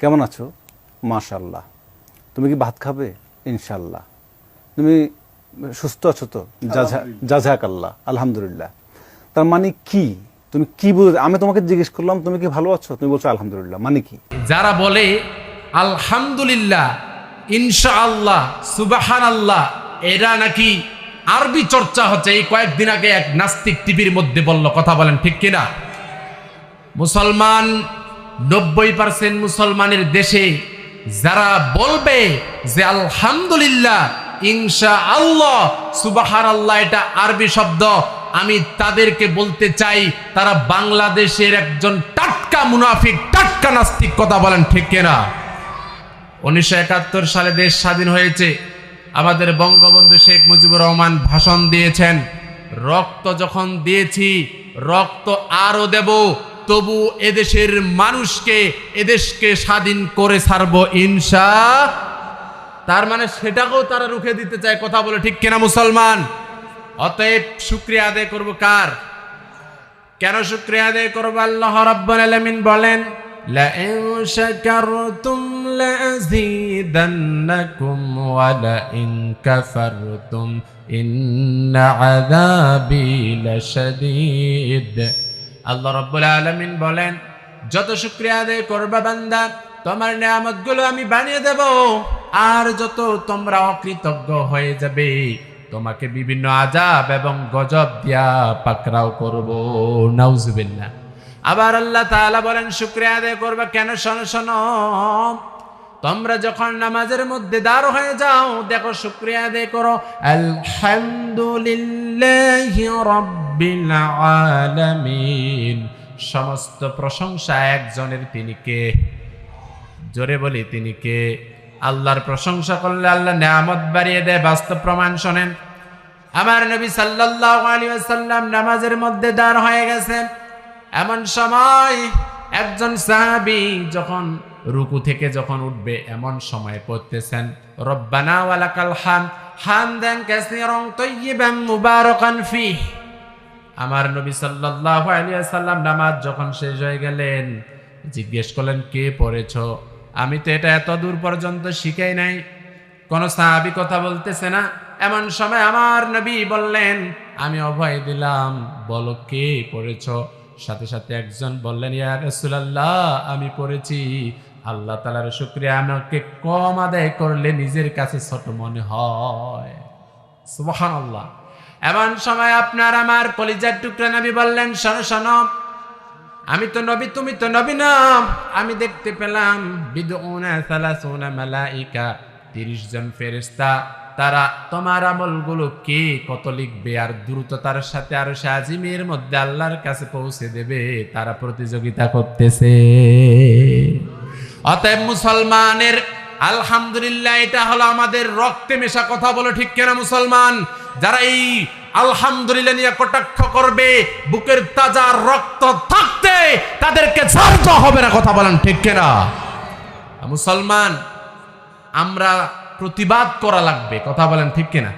কেমন আছো? মাশাল্লাহ তুমি কি ভাত খাবে? ইনশাল্লাহ তুমি সুস্থ আছো তো? জাজাক আল্লাহ আলহামদুলিল্লাহ। তার মানে কি? তুমি কি বুঝে আমি তোমাকে জিজ্ঞেস করলাম তুমি কি ভালো আছো? তুমি বলছো আলহামদুলিল্লাহ। মানে কি? যারা বলে আলহামদুলিল্লাহ ইনশা আল্লাহ সুবাহান আল্লাহ এরা নাকি আরবি চর্চা হচ্ছে। এই কয়েকদিন আগে এক নাস্তিক টিভির মধ্যে বলল কথা বলেন ঠিক কিনা? মুসলমান নব্বই পার্সেন্ট মুসলমানের দেশে যারা বলবে যে আলহামদুলিল্লাহ ইনশা আল্লাহ সুবাহার আল্লাহ এটা আরবি শব্দ, আমি তাদেরকে বলতে চাই, তারা বাংলাদেশের একজন টাটকা মুনাফিক, টাটকা নাস্তিক কথা বলেন, ঠিক কিনা? উনিশশো একাত্তর সালে দেশ স্বাধীন হয়েছে। আমাদের বঙ্গবন্ধু শেখ মুজিবুর রহমান ভাষণ দিয়েছেন, রক্ত যখন দিয়েছি, রক্ত আরও দেব তবু এদেশের মানুষকে এদেশকে স্বাধীন করে ছাড়ব ইনসা তার মানে সেটাকেও তারা রুখে দিতে চায় কথা বলে ঠিক কিনা মুসলমান অতএব শুক্রিয়া আদায় করব কার কেন শুক্রিয়া আদায় করবো আল্লাহ রাব্বুল আলামিন বলেন لئن شكرتم لأزيدنكم ولئن كفرتم إن عذابي لشديد আল্লাহ রাব্বুল আলামিন বলেন, যত শুক্রিয়া আদায় করবা বান্দা, তোমার নিয়ামতগুলো আমি বানিয়ে দেব, আর যত তোমরা অকৃতজ্ঞ হয়ে যাবে, তোমাকে বিভিন্ন আজাব এবং গজব দিয়া পাকরাও করব। নাউজুবিল্লাহ আবার আল্লাহ তাআলা বলেন, শুকরিয়া আদায় করবে কেন? শোনো শোনো। তোমরা যখন নামাজের মধ্যে দাঁড় হয়ে যাও, দেখো শুকরিয়া আদায় করো। আলহামদুলিল্লাহি রাব্বিল আলামিন। সমস্ত প্রশংসা একজনের তিনি কে? জোরে বলি তিনি কে? আল্লাহর প্রশংসা করলে আল্লাহ নিয়ামত বাড়িয়ে দেয়, বাস্তব প্রমাণ শোনেন। আমার নবী সাল্লাল্লাহু আলাইহি ওয়াসাল্লাম নামাজের মধ্যে দাঁড় হয়ে গেছেন। এমন সময় একজন সাহাবী যখন রুকু থেকে যখন উঠবে, এমন সময় পড়তেছেন, রব্বানা ওয়ালাকাল হাম হামদান কাসীরান তাইয়িবান মুবারাকান ফিহ। আমার নবী সাল্লাল্লাহু আলাইহি সাল্লাম নামাজ যখন শেষ হয়ে গেলেন, জিজ্ঞেস করলেন, কে পড়েছ? আমি তো এটা এত দূর পর্যন্ত শিখাই নাই। কোন সাহাবি কথা বলতেছে না। এমন সময় আমার নবী বললেন, আমি অভয় দিলাম, বলো কে পড়েছ? সাথে সাথে একজন বললেন, ইয়া রাসূলুল্লাহ, আমি পড়েছি। আল্লাহ তাআলার শুক্রিয়া, আমাকে কম আদায় করলে নিজের কাছে ছোট মনে হয়। সুবহানাল্লাহ। এমন সময় আপনার আমার কলিজার টুকরা নবী বললেন, শোনো শোনো, আমি তো নবী, তুমি তো নবী না। আমি দেখতে পেলাম মালাইকা, তিরিশ জন ফেরেশতা। তারা তোমার আমলগুলো কে কত লিখবে আর দ্রুততার সাথে আরও সাজিমের মধ্যে আল্লাহর কাছে পৌঁছে দেবে, তারা প্রতিযোগিতা করতেছে। অতএব মুসলমানের, আলহামদুলিল্লাহ, এটা হলো আমাদের রক্তে মেশা কথা, বলো ঠিক কেনা মুসলমান? যারা এই আলহামদুলিল্লাহ নিয়ে কটাক্ষ করবে, বুকের তাজা রক্ত থাকতে তাদেরকে ছাড়তে হবে না, কথা বলেন ঠিক কেনা? মুসলমান, আমরা প্রতিবাদ করা লাগবে, কথা বলেন ঠিক কিনা?